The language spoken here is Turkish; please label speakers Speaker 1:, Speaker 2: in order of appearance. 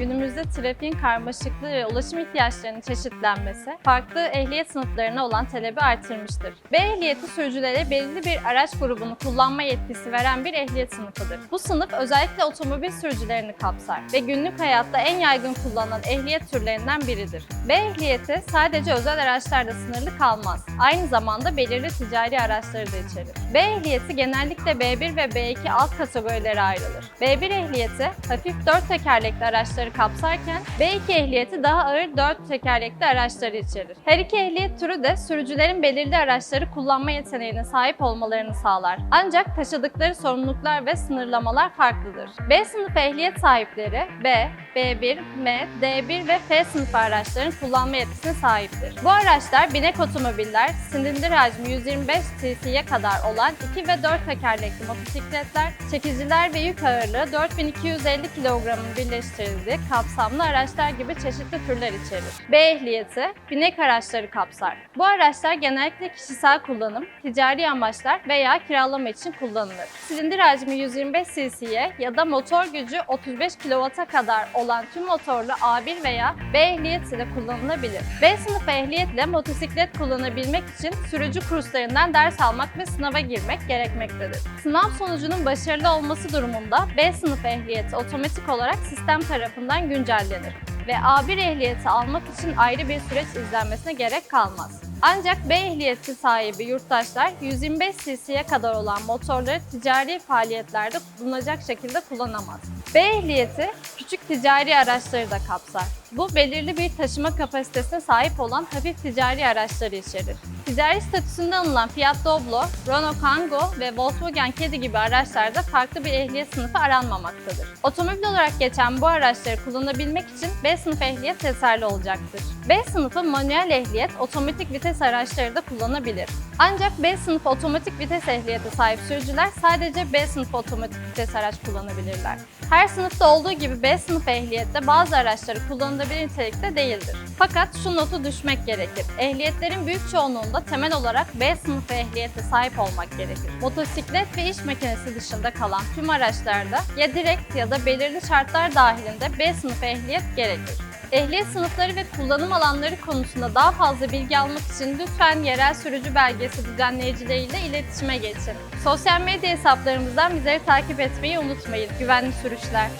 Speaker 1: günümüzde trafiğin karmaşıklığı ve ulaşım ihtiyaçlarının çeşitlenmesi, farklı ehliyet sınıflarına olan talebi artırmıştır. B ehliyeti sürücülere belirli bir araç grubunu kullanma yetkisi veren bir ehliyet sınıfıdır. Bu sınıf özellikle otomobil sürücülerini kapsar ve günlük hayatta en yaygın kullanılan ehliyet türlerinden biridir. B ehliyeti sadece özel araçlarda sınırlı kalmaz. Aynı zamanda belirli ticari araçları da içerir. B ehliyeti genellikle B1 ve B2 alt kategorilere ayrılır. B1 ehliyeti hafif 4 tekerlekli araçları kapsarken B2 ehliyeti daha ağır 4 tekerlekli araçları içerir. Her iki ehliyet türü de sürücülerin belirli araçları kullanma yeteneğine sahip olmalarını sağlar. Ancak taşıdıkları sorumluluklar ve sınırlamalar farklıdır. B sınıf ehliyet sahipleri B, B1, M, D1 ve F sınıfı araçların kullanma yetkisine sahiptir. Bu araçlar binek otomobiller, silindir hacmi 125 cc'ye kadar olan 2 ve 4 tekerlekli motosikletler, çekiciler ve yük ağırlığı 4250 kilogramın birleştirildiği kapsamlı araçlar gibi çeşitli türler içerir. B ehliyeti binek araçları kapsar. Bu araçlar genellikle kişisel kullanım, ticari amaçlar veya kiralama için kullanılır. Silindir hacmi 125 cc'ye ya da motor gücü 35 kW'a kadar olan tüm motorlu A1 veya B ehliyet ile kullanılabilir. B sınıfı ehliyetle motosiklet kullanabilmek için sürücü kurslarından ders almak ve sınava girmek gerekmektedir. Sınav sonucunun başarılı olması durumunda B sınıfı ehliyeti otomatik olarak sistem tarafından güncellenir ve A1 ehliyeti almak için ayrı bir süreç izlenmesine gerek kalmaz. Ancak B ehliyeti sahibi yurttaşlar 125 cc'ye kadar olan motorları ticari faaliyetlerde kullanılacak şekilde kullanamaz. B ehliyeti küçük ticari araçları da kapsar. Bu belirli bir taşıma kapasitesine sahip olan hafif ticari araçları içerir. Ticari statüsünde anılan Fiat Doblo, Renault Kangoo ve Volkswagen Caddy gibi araçlarda farklı bir ehliyet sınıfı aranmamaktadır. Otomobil olarak geçen bu araçları kullanabilmek için B sınıfı ehliyet yeterli olacaktır. B sınıfı manuel ehliyet, otomatik vites araçları da kullanabilir. Ancak B sınıfı otomatik vites ehliyete sahip sürücüler sadece B sınıfı otomatik vites araç kullanabilirler. Her sınıfta olduğu gibi B sınıfı ehliyette bazı araçları kullanılabilir nitelikte değildir. Fakat şu notu düşmek gerekir. Ehliyetlerin büyük çoğunluğunda temel olarak B sınıfı ehliyete sahip olmak gerekir. Motosiklet ve iş makinesi dışında kalan tüm araçlarda ya direkt ya da belirli şartlar dahilinde B sınıfı ehliyet gerekir. Ehliyet sınıfları ve kullanım alanları konusunda daha fazla bilgi almak için lütfen yerel sürücü belgesi düzenleyicileriyle iletişime geçin. Sosyal medya hesaplarımızdan bizleri takip etmeyi unutmayın. Güvenli sürüşler.